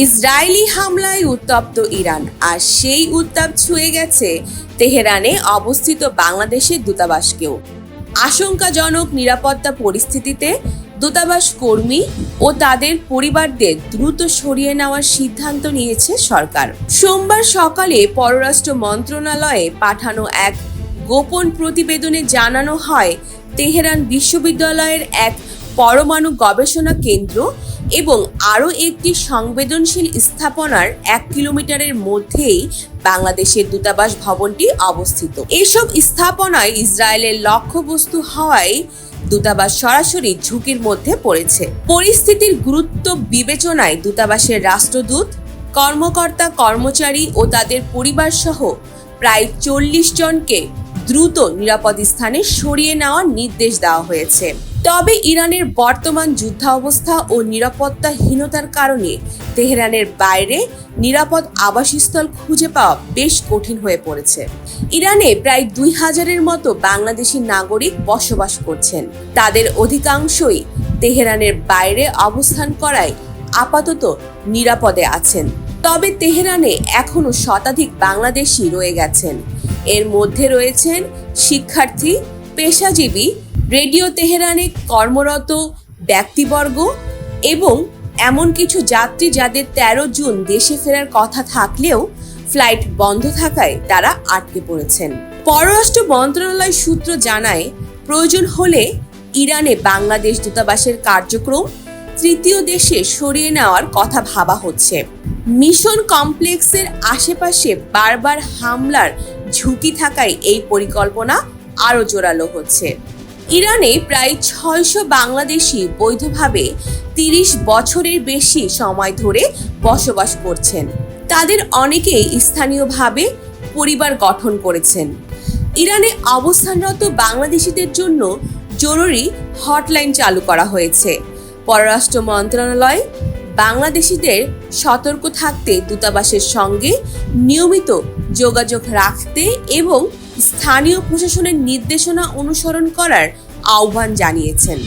Israeli হামলায় উত্তপ্ত Iran, আর সেই উত্তাপ ছুঁয়ে গেছে তেহরানে অবস্থিত বাংলাদেশের দূতাবাসকেও। আশঙ্কাজনক নিরাপত্তা পরিস্থিতিতে দূতাবাস কর্মী ও তাদের পরিবারদের দ্রুত সরিয়ে নেওয়ার সিদ্ধান্ত নিয়েছে সরকার। সোমবার সকালে পররাষ্ট্র মন্ত্রণালয়ে পাঠানো এক গোপন প্রতিবেদনে জানানো হয়, তেহরান বিশ্ববিদ্যালয়ের এক পরমাণু গবেষণা কেন্দ্র এবং আরও একটি সংবেদনশীল স্থাপনার এক কিলোমিটারের মধ্যেই বাংলাদেশের দূতাবাস ভবনটি অবস্থিত। এসব স্থাপনায় ইসরায়েলের লক্ষ্যবস্তু হওয়ায় দূতাবাস সরাসরি ঝুঁকির মধ্যে পড়েছে। পরিস্থিতির গুরুত্ব বিবেচনায় দূতাবাসের রাষ্ট্রদূত, কর্মকর্তা কর্মচারী ও তাদের পরিবার সহ প্রায় চল্লিশ জনকে দ্রুত নিরাপদ স্থানে সরিয়ে নেওয়ার নির্দেশ দেওয়া হয়েছে। তবে ইরানের বর্তমান যুদ্ধাবস্থা ও নিরাপত্তাহীনতার কারণে তেহরানের বাইরে নিরাপদ আবাসস্থল খুঁজে পাওয়া বেশ কঠিন হয়ে পড়েছে। ইরানে প্রায় দুই হাজারের মতো বাংলাদেশি নাগরিক বসবাস করছেন। তাদের অধিকাংশই তেহরানের বাইরে অবস্থান করায় আপাতত নিরাপদে আছেন। তবে তেহরানে এখনও শতাধিক বাংলাদেশি রয়ে গেছেন। এর মধ্যে রয়েছেন শিক্ষার্থী, পেশাজীবী, রেডিও তেহরানে কর্মরত ব্যক্তিবর্গ এবং এমন কিছু যাত্রী যাদের তেরো জুন দেশে ফেরার কথা থাকলেও ফ্লাইট বন্ধ থাকায় তারা আটকে পড়েছেন। পররাষ্ট্র মন্ত্রণালয় সূত্র জানায়, প্রয়োজন হলে ইরানে বাংলাদেশ দূতাবাসের কার্যক্রম তৃতীয় দেশে সরিয়ে নেওয়ার কথা ভাবা হচ্ছে। মিশন কমপ্লেক্সের আশেপাশে বারবার হামলার ঝুঁকি থাকায় এই পরিকল্পনা আরও জোরালো হচ্ছে। ইরানে প্রায় ছয়শো বাংলাদেশি বৈধভাবে তিরিশ বছরের বেশি সময় ধরে বসবাস করছেন। তাদের অনেকেই স্থানীয়ভাবে পরিবার গঠন করেছেন। ইরানে অবস্থানরত বাংলাদেশিদের জন্য জরুরি হটলাইন চালু করা হয়েছে। পররাষ্ট্র মন্ত্রণালয় বাংলাদেশিদের সতর্ক থাকতে দূতাবাসের সঙ্গে নিয়মিত যোগাযোগ রাখতে এবং স্থানীয় প্রশাসনের নির্দেশনা অনুসরণ করার আহ্বান জানিয়েছেন।